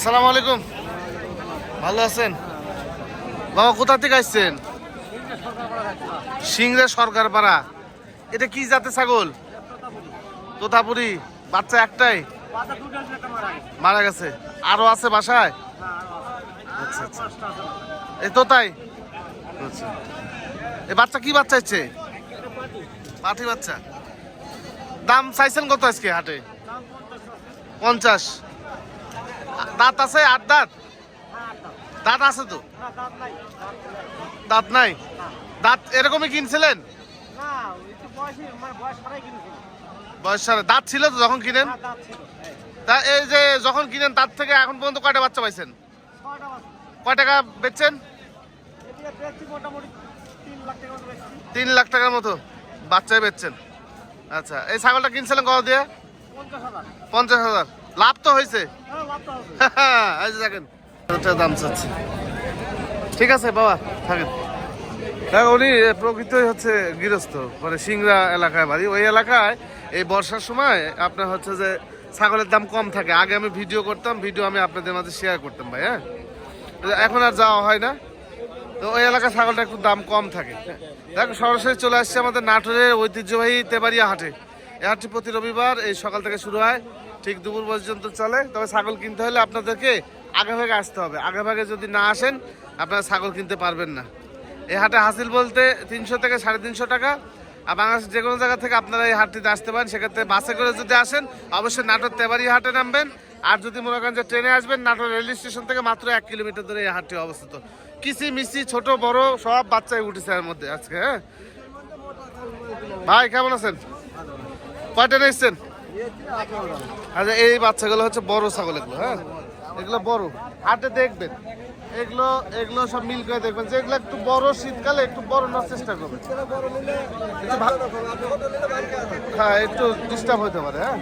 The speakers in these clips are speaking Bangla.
আসসালামু আলাইকুম। ভালো আছেন? বাবা, কোথা থেকে আসছেন? সিংড়া সরকার পাড়া এটা কি জাতের ছাগল? তোতাপুরি। বাচ্চা একটাই? মারা গেছে। আরও আছে বাসায়? আচ্ছা আচ্ছা। এই তো তাই আচ্ছা। এই বাচ্চা কি বাচ্চা ইচ্ছে পাঠি বাচ্চা। দাম চাইছেন কত আজকে হাটে? পঞ্চাশ। দাঁত আছে আট দাঁত? দাঁত আছে তো? দাঁত নাই? দাঁত এরকমই কিনছিলেন? বয়স সারা দাঁত ছিল তো যখন কিনেন? তা এই যে যখন কিনেন, তার থেকে এখন পর্যন্ত কয়টা বাচ্চা পাইছেন? কয় টাকা বেচছেন? তিন লাখ টাকার মতো বাচ্চাই বেচছেন। আচ্ছা এই ছাগলটা কিনছিলেন কত দিয়ে? পঞ্চাশ হাজার। লাভ তো হয়েছে এই যে দেখেন দাম চাচ্ছে। ঠিক আছে বাবা থাকেন। দেখো উনি প্রকৃতই হচ্ছে গৃহস্থ মানে সিংড়া এলাকায় বাড়ি। ওই এলাকায় এই বর্ষার সময় আপনার হচ্ছে যে ছাগলের দাম কম থাকে। আগে আমি ভিডিও করতাম ভিডিও আমি আপনাদের মাঝে শেয়ার করতাম ভাই হ্যাঁ? এখন আর যাওয়া হয় না। তো ওই এলাকায় ছাগলটা একটু দাম কম থাকে। দেখো সরাসরি চলে আসছে আমাদের নাটোরের ঐতিহ্যবাহী তেবাড়িয়া হাটে। এ হাটটি প্রতি রবিবার এই সকাল থেকে শুরু হয়। ঠিক দুপুর পর্যন্ত চলে, তবে ছাগল কিনতে হলে আপনাদেরকে আগে ভাগে আসতে হবে। আগে ভাগে যদি না আসেন, আপনারা ছাগল কিনতে পারবেন না। এই হাটে হাসিল বলতে তিনশো থেকে সাড়ে তিনশো টাকা, আর বাংলাদেশের যে কোনো জায়গা থেকে আপনারা এই হাটটিতে আসতে পারেন। সেক্ষেত্রে বাসে করে যদি আসেন, অবশ্যই নাটোর তেবারি হাটে নামবেন। আর যদি মনে করেন যে ট্রেনে আসবেন, নাটোর রেল স্টেশন থেকে মাত্র এক কিলোমিটার দূরে এই হাটটি অবস্থিত। কিসি মিসি, ছোট, বড়, সব বাচ্চাই উঠেছে এর মধ্যে আজকে হ্যাঁ? ভাই, কেমন আছেন? কয়টা নিয়েছেন? আচ্ছা এই বাচ্চাগুলো হচ্ছে বড় ছাগল এগুলো হ্যাঁ? এগুলো বড়। হাটে দেখবেন। এগুলো এগুলো সব মিল করে দেখবেন যে এগুলো একটু বড় শীতকালে, একটু বড় নেওয়ার চেষ্টা করবেন। হ্যাঁ একটু ডিস্টার্ব হতে পারে হ্যাঁ?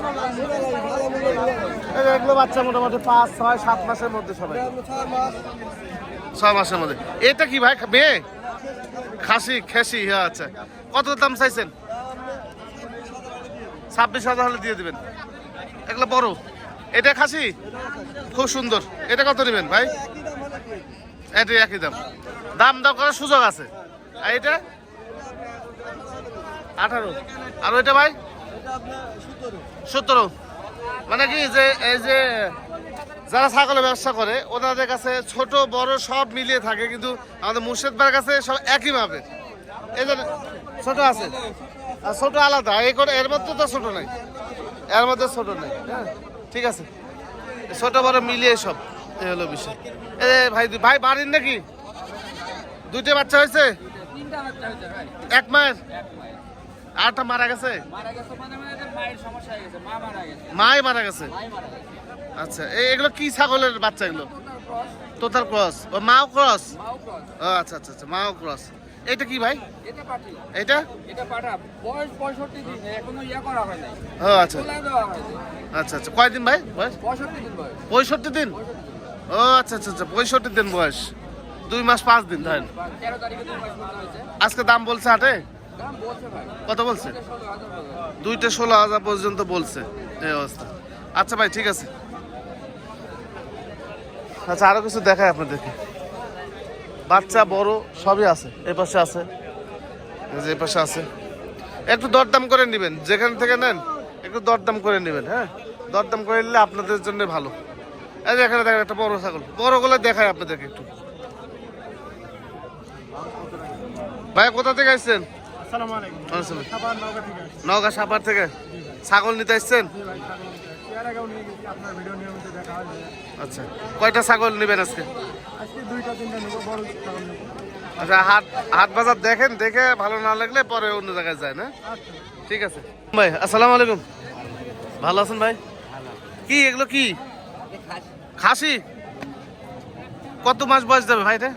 এগুলো বাচ্চা মোটামুটি পাঁচ, ছয়, সাত মাসের মধ্যে সবাই। ছয় মাসের মধ্যে। এটা কি ভাই মেয়ে? খাসি, খেসি হ্যাঁ আচ্ছা। কত দাম চাইছেন? ছাব্বিশ হাজার হলে দিয়ে দিবেন। এগুলো বড়। এটা খাসি? খুব সুন্দর। এটা কত নেবেন ভাই? এটা একই দাম। দাম দাম করার সুযোগ আছে। আর এটা? আঠারো। আর ওইটা ভাই? সতেরো। মানে কি যে, এই যে যারা ছাগলের ব্যবসা করে, ওনাদের কাছে ছোট, বড় সব মিলিয়ে থাকে, কিন্তু আমাদের মুর্শিদবার কাছে সব একই ভাবে এই যে ছোট আছে। ছোট আলাদা এই করে এর মধ্যে তো ছোট নাই। এর মধ্যে ছোট নাই হ্যাঁ ঠিক আছে। ছোট বড় মিলিয়ে সব এই হলো বিষয়। এ ভাই ভাই বাড়ির নাকি? দুইটা বাচ্চা হয়েছে? এক মায়ের? আরটা মারা গেছে? মানে মারা গেছে। মাই মারা গেছে? আচ্ছা এই- এগুলো কি ছাগলের বাচ্চা এগুলো তোতার ক্রস। ও মাও ক্রস। ও আচ্ছা আচ্ছা আচ্ছা মাও ক্রস। এটা কি ভাই? এটা পাঠি। এটা? এটা পাঠা। বয়স পঁয়ষট্টি দিন এখনও ইয়া করা হয় নাই। ও আচ্ছা। তোলা দেওয়া হয়নি আচ্ছা কয় দিন ভাই বয়স? পঁয়ষট্টি দিন বয়স। পঁয়ষট্টি দিন? ও আচ্ছা আচ্ছা আচ্ছা। পঁয়ষট্টি দিন বয়স। দুই মাস পাঁচ দিন ধরেন। বা তেরো তারিখে দুই মাস করতে হয়েছে। আজকে দাম বলছে হাটে দাম বলছে ভাই। কত বলছে। দুইটা ষোলো হাজার পর্যন্ত বলছে। এই অবস্থা। আচ্ছা ভাই ঠিক আছে। আচ্ছা আরও কিছু দেখায় আপনাদেরকে। বাচ্চা বড় সবই আছে। এই পাশে আছে। যে পাশে আছে। একটু দরদাম করে নেবেন যেখান থেকে নেন একটু দরদাম করে নেবেন হ্যাঁ? দরদাম করে নিলে আপনাদের জন্য ভালো। এই যে এখানে দেখেন একটা বড় ছাগল। বড়গুলো দেখায় আপনাদেরকে একটু। ভাই কোথা থেকে আসছেন? আসসালামু আলাইকুম। আসসালাম। খাবার নওগাঁ থেকে আসছি। নওগাঁ সাপার থেকে? ছাগল নিতে আসছেন? হয় আচ্ছা কয়টা ছাগল নেবেন আজকে? আজকে দুইটা তিনটা নেব বড় ছাগল নেব। আচ্ছা হাট হাট বাজার দেখেন দেখে ভালো না লাগলে পরে অন্য জায়গায় যায় না আচ্ছা। ঠিক আছে। ভাই আসসালামু আলাইকুম। ভালো আছেন ভাই? কি এগুলো কি? খাসি? কত মাস বয়স যাবে ভাই এটা?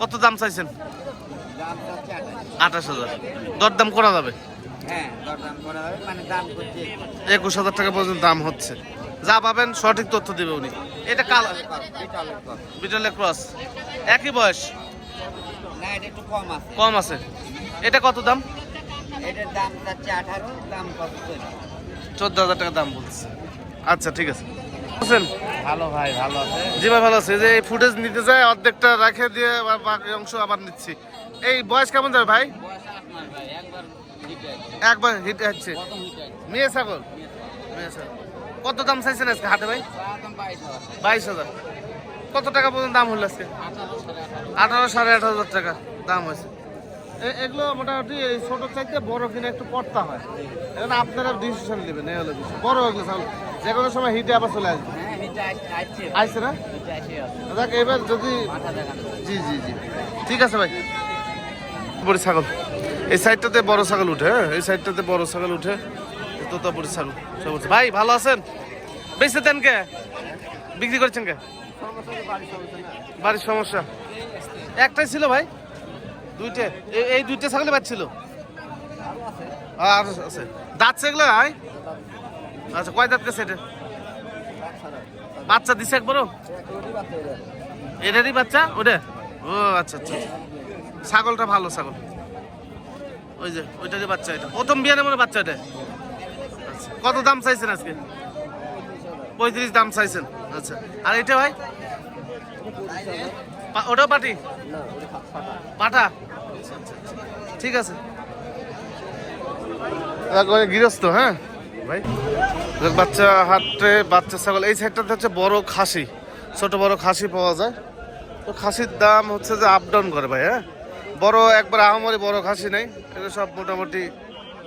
কত দাম চাইছেন? আঠাশ হাজার। দরদাম করা যাবে? হ্যাঁ মানে একুশ হাজার টাকা পর্যন্ত দাম হচ্ছে। যা পাবেন সঠিক তথ্য দেবে উনি। এটা কাল বিটলে ক্রস একই বয়স? কম আছে। কম আছে। এটা কত দাম? চোদ্দ। হাজার টাকা দাম বলছে। আচ্ছা ঠিক আছে। বুঝছেন ভালো ভাই ভালো আছে। জি ভাই ভালো আছে। যে এই ফুটেজ নিতে যায় অর্ধেকটা রেখে দিয়ে আবার বাকি অংশ আবার নিচ্ছি। এই বয়স কেমন যাবে ভাই? একবার হিট হচ্ছে। মেয়ে ছাগল। মেয়ে ছাগল। কত দাম চাইছেন আজকে হাটে ভাই? বাইশ হাজার। কত টাকা পর্যন্ত দাম হলো আজকে? আঠারো সাড়ে আঠারো হাজার টাকা দাম হয়েছে। এগুলো মোটামুটি এই ছোটো চাইতে বড় কিনে একটু পড়তা হয়। এখন আপনারা ডিসিশন নেবেন এই হলো বিষয় বড় এগুলো ছাগল যে কোনো সময় হিটে আবার চলে আসবে। আসছে না? দেখ এবার যদি জি জি জি। ঠিক আছে ভাই। বড় ছাগল। এই সাইডটাতে বড় ছাগল উঠে হ্যাঁ? এই সাইডটাতে বড় ছাগল উঠে। তোতাপুরি ছাগল সব উঠছে। ভাই, ভালো আছেন? বেঁচে দেন কে? বিক্রি করছেন কে? বাড়ির সমস্যা। একটাই ছিল ভাই? দুইটে। এই- দুইটা ছাগলে বাচ্ছিল আর আছে। দাঁত সেগুলো ভাই আচ্ছা কয় দাঁত গেছে এটা? বাচ্চা দিছে একবারও? এটারই বাচ্চা? ওটা ও আচ্ছা আচ্ছা আচ্ছা। ছাগলটা ভালো ছাগল। ওই যে, ওইটারই বাচ্চা এটা। প্রথম বিয়ানে মনে বাচ্চা এটা। কত দাম চাইছেন আজকে? পঁয়ত্রিশ দাম চাইছেন। আচ্ছা। আর এটা ভাই? ওটাও পাটি? আচ্ছা। ঠিক আছে। গৃহস্থ হ্যাঁ? ভাই বাচ্চা হাটে বাচ্চা ছাগল। এই সাইডটাতে হচ্ছে বড় খাসি। ছোট বড় খাসি পাওয়া যায়। তো খাসির দাম হচ্ছে যে আপ ডাউন করে ভাই হ্যাঁ? বড় একবার আহামরি বড় খাসি নেই। এটা সব মোটামুটি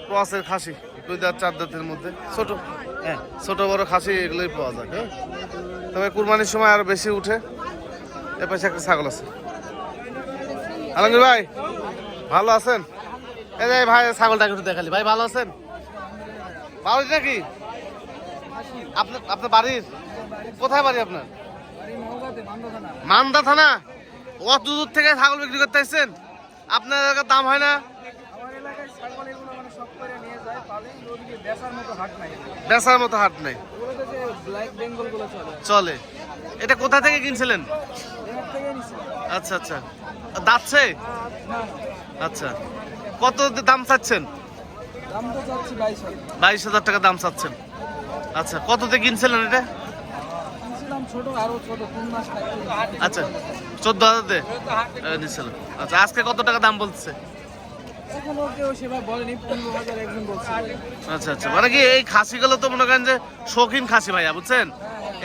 ক্রসের খাসি। দুই দাঁত, চার দাঁতের মধ্যে। ছোট। হ্যাঁ ছোট বড় খাসি এগুলোই পাওয়া যায় হ্যাঁ। তবে কুরবানির সময় আরও বেশি উঠে এ পাশে একটা ছাগল আছে। আলমগীর ভাই, ভালো আছেন? এই ভাই, ছাগলটাকে একটু দেখালি। ভাই, ভালো আছেন? ভালো নাকি? আপনার আপনার বাড়ির? কোথায় বাড়ি আপনার? মান্দা থানা। অত দূর থেকে ছাগল বিক্রি করতে আসছেন? আপনার দাম হয় না? করে নিয়ে যায় ওদিকে বেচার মতো হাট নাই। বেচার মতো হাট নেই। ওগুলোতে যে ব্ল্যাক বেঙ্গলগুলো চলে। চলে। এটা কোথা থেকে কিনছিলেন? আচ্ছা আচ্ছা। দাচ্ছে আচ্ছা। কত দাম চাচ্ছেন? বাইশ হাজার। টাকা দাম চাচ্ছেন। আচ্ছা কততে কিনছিলেন এটা? আচ্ছা চোদ্দ হাজার নিচ্ছিলেন আচ্ছা আজকে কত টাকা দাম বলছে? এখনও কেউ সেভাবে বলেনি পনেরো হাজার একজন বলছে। আচ্ছা আচ্ছা। মানে কি এই খাসিগুলো তো মনে করেন যে শৌখিন খাসি ভাইয়া বুঝছেন?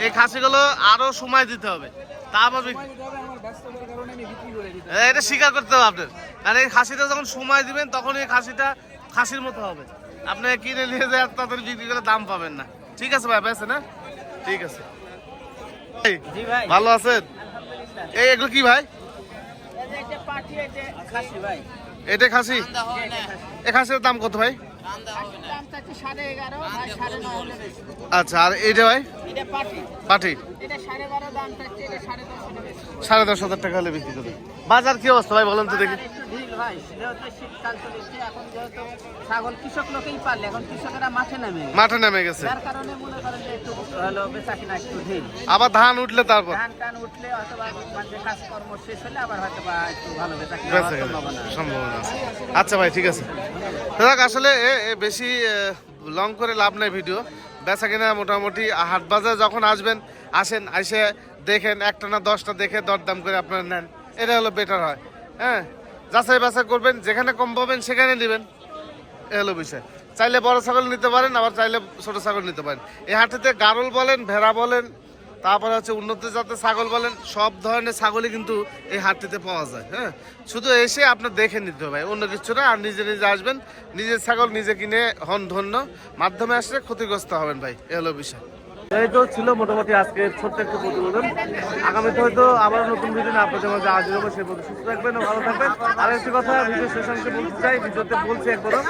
এই খাসিগুলো আরও সময় দিতে হবে। তারপর বিক- সময় দিতে হবে আমার ব্যস্ততার কারণে আমি বিক্রি করে দিতে এ, এটা স্বীকার করতে হবে আপনার। কারণ এই খাসিটা যখন সময় দিবেন তখন এই খাসিটা খাসির মতো হবে। আপনি কিনে নিয়ে যায় তাড়াতাড়ি বিক্রি করে দাম পাবেন না। ঠিক আছে ভাই বেছে না? ঠিক আছে। এই, জি ভাই। ভালো আছেন? এই এগুলো কি ভাই। এটা খাসি? এ খাসির দাম কত ভাই? আচ্ছা আর এইটা ভাই? পাঠি সাড়ে দশ হাজার টাকা হলে বিক্রি করবে। বাজার কি অবস্থা ভাই বলেন তো দেখি। ভাই যেহেতু শীতকাল চলেছে এখন যেহেতু ছাগল কৃষক লোকেই পারলে এখন কৃষকেরা মাঠে নামে মাঠে নেমে গেছে। যার কারণে মনে করেন যে একটু হলো বেচা কিনা একটু ঢিল আবার ধান উঠলে তারপর? ধান টান উঠলে অথবা মানে কাজকর্ম শেষ হলে আবার হয়তো বা একটু ভালো বেচা কিনা বেঁচে হওয়ার গেলে সম্ভাবনা আছে। আচ্ছা ভাই ঠিক আছে। আসলে বেশি লং করে লাভ নাই ভিডিও বেচা কিনা মোটামুটি হাট বাজার যখন আসবেন আসেন এসে দেখেন একটা না দশটা দেখে দরদাম করে আপনারা নেন। এটা হলো বেটার হয়। হ্যাঁ? যাচাই বাছাই করবেন, যেখানে কম পাবেন সেখানে নেবেন। এ হলো বিষয়। চাইলে বড় ছাগল নিতে পারেন, আবার চাইলে ছোট ছাগল নিতে পারেন। এই হাটেতে গারল বলেন, ভেড়া বলেন, তারপরে হচ্ছে উন্নত জাতের ছাগল বলেন, সব ধরনের ছাগলই কিন্তু এই হাটটিতে পাওয়া যায় হ্যাঁ? শুধু এসে আপনার দেখে নিতে হবে অন্য কিছু না, আর নিজে নিজে আসবেন, নিজের ছাগল নিজে কিনে হন ধন্য, মাধ্যমে আসলে ক্ষতিগ্রস্ত হবেন ভাই, এ হলো বিষয়। এই ছিল মোটামুটি আজকে ছোট্ট একটু প্রতিবেদন। আগামীতে হয়তো আবার নতুন ভিডিও আপনাদের মাঝে হাজির হব, সে পর্যন্ত সুস্থ থাকবেন ও ভালো থাকবেন। আর একটি কথা ভিডিও শেষাংশে বলতে চাই, ভিডিওতে বলছি একবারও,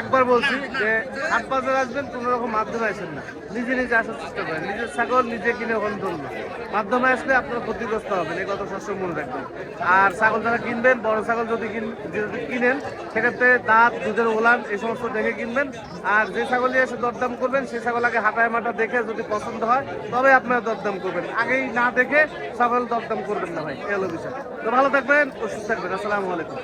একবার বলছি যে হাট বাজার আসবেন, কোনো রকম মাধ্যমে আসেন না। নিজে নিজে আসার চেষ্টা করেন। নিজের ছাগল নিজে কিনে হন ধন্য মাধ্যমে আসলে আপনারা ক্ষতিগ্রস্ত হবেন, এই কথা সবসময় মনে রাখবেন। আর ছাগল যারা কিনবেন, বড় ছাগল যদি যদি কিনেন, সেক্ষেত্রে দাঁত, দুধের ওলান, এই সমস্ত দেখে কিনবেন। আর যে ছাগল নিয়ে এসে দরদাম করবেন সেই ছাগল আগে হাঁটায় মাটা দেখে যদি পছন্দ হয়, তবে আপনারা দরদাম করবেন। আগেই না দেখে সকল দরদাম করবেন না ভাই। এলো বিষয়। তো ভালো থাকবেন ও সুস্থ থাকবেন। আসসালামু আলাইকুম।